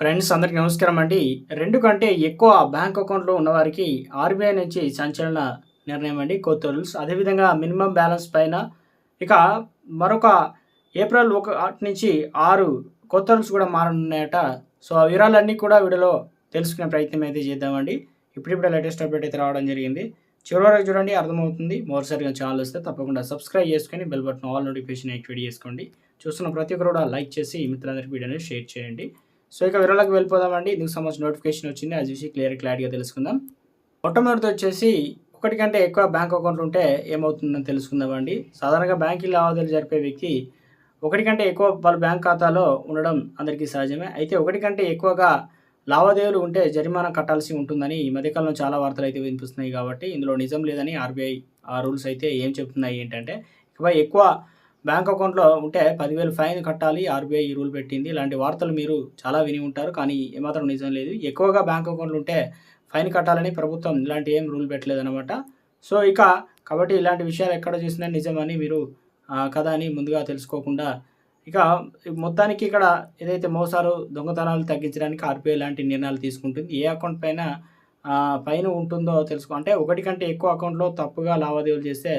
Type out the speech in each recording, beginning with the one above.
Friends అందరికీ నమస్కారం అండి. రెండు కంటే ఎక్కువ బ్యాంక్ అకౌంట్లో ఉన్నవారికి ఆర్బీఐ నుంచి సంచలన నిర్ణయం అండి కొత్త రూల్స్. అదేవిధంగా మినిమం బ్యాలెన్స్ పైన ఇక మరొక ఏప్రిల్ ఒకటి నుంచి ఆరు కొత్త రూల్స్ కూడా మారనున్నాయట. సో ఆ వివరాలన్నీ కూడా వీడియోలో తెలుసుకునే ప్రయత్నం అయితే చేద్దామండి. ఇప్పుడిప్పుడే లేటెస్ట్ అప్డేట్ అయితే రావడం జరిగింది. చివరి వరకు చూడండి అర్థమవుతుంది. మరోసారిగా ఛానల్ వస్తే తప్పకుండా సబ్స్క్రైబ్ చేసుకొని bell button all notification activate చేసుకోండి. చూస్తున్న ప్రతి ఒక్కరు కూడా లైక్ చేసి మిత్రులందరికీ వీడియోని షేర్ చేయండి. సో ఇక వివరాలకు వెళ్ళిపోదామండి. ఇందుకు సంబంధించిన నోటిఫికేషన్ వచ్చింది. అది చూసి క్లియర్ క్లారిటీగా తెలుసుకుందాం. మొట్టమొదటి వచ్చేసి ఒకటి కంటే ఎక్కువ బ్యాంక్ అకౌంట్లు ఉంటే ఏమవుతుందని తెలుసుకుందామండి. సాధారణంగా బ్యాంకింగ్ లావాదేవీలు జరిపే వ్యక్తి ఒకటి కంటే ఎక్కువ వాళ్ళ బ్యాంక్ ఖాతాలో ఉండడం అందరికీ సహజమే. అయితే ఒకటి కంటే ఎక్కువగా లావాదేవీలు ఉంటే జరిమానా కట్టాల్సి ఉంటుందని ఈ మధ్యకాలంలో చాలా వార్తలు అయితే వినిపిస్తున్నాయి కాబట్టి ఇందులో నిజం లేదని ఆర్బీఐ ఆ రూల్స్ అయితే ఏం చెప్తున్నాయి ఏంటంటే ఇకపై ఎక్కువ బ్యాంక్ అకౌంట్లో ఉంటే పదివేలు ఫైన్ కట్టాలి ఆర్బీఐ ఈ రూల్ పెట్టింది. ఇలాంటి వార్తలు మీరు చాలా విని ఉంటారు కానీ ఏమాత్రం నిజం లేదు. ఎక్కువగా బ్యాంక్ అకౌంట్లు ఉంటే ఫైన్ కట్టాలని ప్రభుత్వం ఇలాంటి ఏం రూల్ పెట్టలేదన్నమాట. సో ఇక కాబట్టి ఇలాంటి విషయాలు ఎక్కడ చూసినా నిజమని మీరు కదా అని ముందుగా తెలుసుకోకుండా ఇక మొత్తానికి ఇక్కడ ఏదైతే మోసాలు దొంగతనాలు తగ్గించడానికి ఆర్బీఐ లాంటి నిర్ణయాలు తీసుకుంటుంది ఏ అకౌంట్ పైన పైన ఉంటుందో తెలుసుకో అంటే ఒకటి కంటే ఎక్కువ అకౌంట్లో తప్పుగా లావాదేవీలు చేస్తే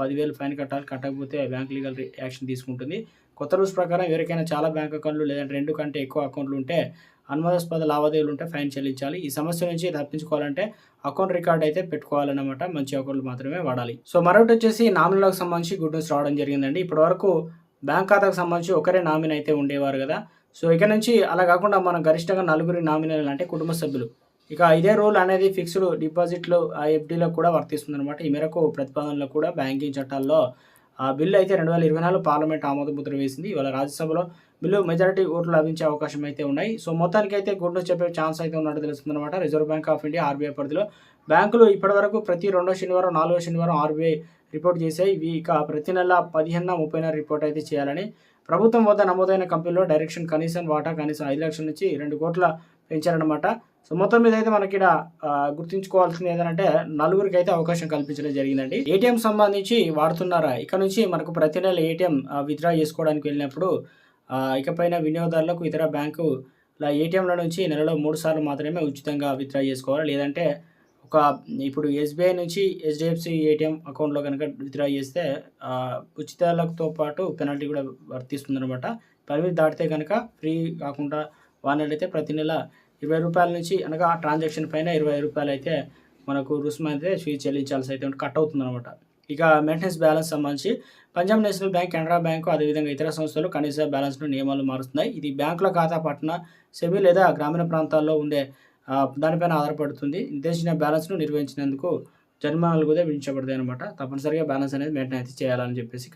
పదివేలు ఫైన్ కట్టాలి కట్టకపోతే బ్యాంక్ లీగల్ యాక్షన్ తీసుకుంటుంది. కొత్త రూల్స్ ప్రకారం ఎవరికైనా చాలా బ్యాంక్ అకౌంట్లు లేదంటే రెండు కంటే ఎక్కువ అకౌంట్లు ఉంటే అనుమానాస్పద లావాదేవీలు ఉంటే ఫైన్ చెల్లించాలి. ఈ సమస్య నుంచి తప్పించుకోవాలంటే అకౌంట్ రికార్డ్ అయితే పెట్టుకోవాలన్నమాట. మంచి అకౌంట్లు మాత్రమే వాడాలి. సో మరొకటి వచ్చేసి నామినీలకు సంబంధించి గుడ్ న్యూస్ రావడం జరిగిందండి. ఇప్పటివరకు బ్యాంక్ ఖాతాకు సంబంధించి ఒకరే నామినీ అయితే ఉండేవారు కదా. సో ఇక నుంచి అలా కాకుండా మనం గరిష్టంగా నలుగురి నామినీలు అంటే కుటుంబ సభ్యులు. ఇక ఇదే రూల్ అనేది ఫిక్స్డ్ డిపాజిట్లు ఆ కూడా వర్తిస్తుంది అనమాట ఈ మేరకు ప్రతిపాదనలో కూడా బ్యాంకింగ్ చట్టాల్లో ఆ బిల్లు అయితే రెండు వేల ఇరవై నాలుగు పార్లమెంట్ ఆమోద ముద్ర వేసింది. ఇవాళ రాజ్యసభలో బిల్లు మెజారిటీ ఓట్లు లభించే అవకాశం అయితే ఉన్నాయి. సో మొత్తానికి అయితే గుడ్ న్యూస్ చెప్పే ఛాన్స్ అయితే ఉన్నట్టు తెలుస్తుంది అనమాట reserve bank of India RBI పరిధిలో బ్యాంకులు ఇప్పటివరకు ప్రతి రెండో శనివారం నాలుగో శనివారం ఆర్బీఐ రిపోర్ట్ చేసాయి. ఇవి ఇక ప్రతి నెల పదిహేను ముప్పై రిపోర్ట్ అయితే చేయాలని ప్రభుత్వం వద్ద నమోదైన కంపెనీలో డైరెక్షన్ కనీసం వాటా కనీసం ఐదు లక్షల నుంచి రెండు కోట్ల పెంచారనమాట సో మొత్తం మీద అయితే మనకి ఇక్కడ గుర్తుంచుకోవాల్సింది ఏంటంటే నలుగురికి అయితే అవకాశం కల్పించడం జరిగిందండి. ఏటీఎం సంబంధించి వాడుతున్నారా? ఇక నుంచి మనకు ప్రతి నెల ఏటీఎం విత్డ్రా చేసుకోవడానికి వెళ్ళినప్పుడు ఇకపైన వినియోగదారులకు ఇతర బ్యాంకు ఇలా ఏటీఎంల నుంచి నెలలో మూడు సార్లు మాత్రమే ఉచితంగా విత్డ్రా చేసుకోవాలి? లేదంటే ఒక ఇప్పుడు ఎస్బీఐ నుంచి హెచ్డిఎఫ్సి ఏటీఎం అకౌంట్లో కనుక విత్డ్రా చేస్తే ఉచితాలతో పాటు పెనాల్టీ కూడా వర్తిస్తుంది అనమాట పరిమితి దాటితే కనుక ఫ్రీ కాకుండా వానైతే ప్రతి నెల ఇరవై రూపాయల నుంచి అనగా ఆ ట్రాన్సాక్షన్ పైన ఇరవై రూపాయలు అయితే మనకు రుసుము అయితే ఫీ చెల్లించాల్సి అయితే కట్ అవుతుంది అనమాట ఇక మెయింటెనెన్స్ బ్యాలెన్స్ సంబంధించి Punjab national bank Canara bank అదేవిధంగా ఇతర సంస్థలు కనీస బ్యాలెన్స్ను నియమాలు మారుస్తున్నాయి. ఇది బ్యాంకుల ఖాతా పట్టణ సెబీ లేదా గ్రామీణ ప్రాంతాల్లో ఉండే దానిపైన ఆధారపడుతుంది. నిర్దేశించిన బ్యాలెన్స్ను నిర్వహించినందుకు జరిమానాలు కూడా విధించబడతాయి అనమాట తప్పనిసరిగా బ్యాలెన్స్ అనేది మెయింటైన్ అయితే చేయాలని చెప్పేసి